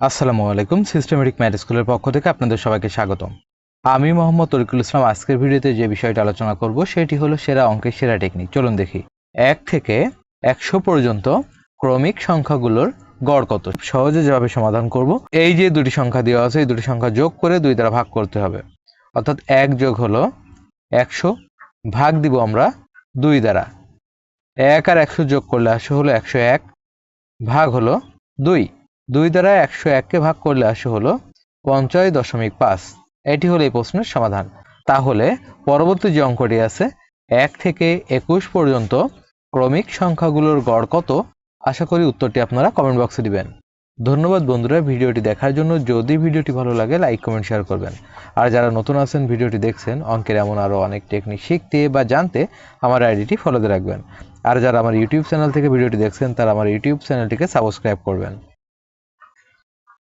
আসসালামু আলাইকুম systematic math স্কুলের পক্ষ থেকে আপনাদের সবাইকে স্বাগতম। আমি মোহাম্মদ তরিকুল ইসলাম। আজকের ভিডিওতে যে বিষয়টা আলোচনা করব, সেটি হলো সেরা অঙ্কের সেরা টেকনিক চলুন দেখি। এক থেকে একশো পর্যন্ত ক্রমিক সংখ্যাগুলোর গড় কত? সহজে যেভাবে সমাধান করব, এই যে দুটি সংখ্যা দেওয়া আছে, এই দুটি সংখ্যা যোগ করে দুই দ্বারা ভাগ করতে হবে। অর্থাৎ এক যোগ হলো একশো, ভাগ দিব আমরা দুই দ্বারা। এক আর একশো যোগ করলে আসে হলো একশো এক, ভাগ হলো দুই। দুই দ্বারা একশো এককে ভাগ করলে আসে হলো পঞ্চাশ দশমিক পাঁচ। এটি হলো এই প্রশ্নের সমাধান। তাহলে পরবর্তী যে অঙ্কটি আছে, এক থেকে একুশ পর্যন্ত ক্রমিক সংখ্যাগুলোর গড় কত? আশা করি উত্তরটি আপনারা কমেন্ট বক্সে দিবেন। ধন্যবাদ বন্ধুরা, ভিডিওটি দেখার জন্য যদি ভিডিওটি ভালো লাগে লাইক কমেন্ট শেয়ার করবেন। আর যারা নতুন আছেন, ভিডিওটি দেখছেন, অঙ্কের এমন আরও অনেক টেকনিক শিখতে বা জানতে আমার আইডিটি ফলোতে রাখবেন। আর যারা আমার ইউটিউব চ্যানেল থেকে ভিডিওটি দেখছেন, তারা আমার ইউটিউব চ্যানেলটিকে সাবস্ক্রাইব করবেন।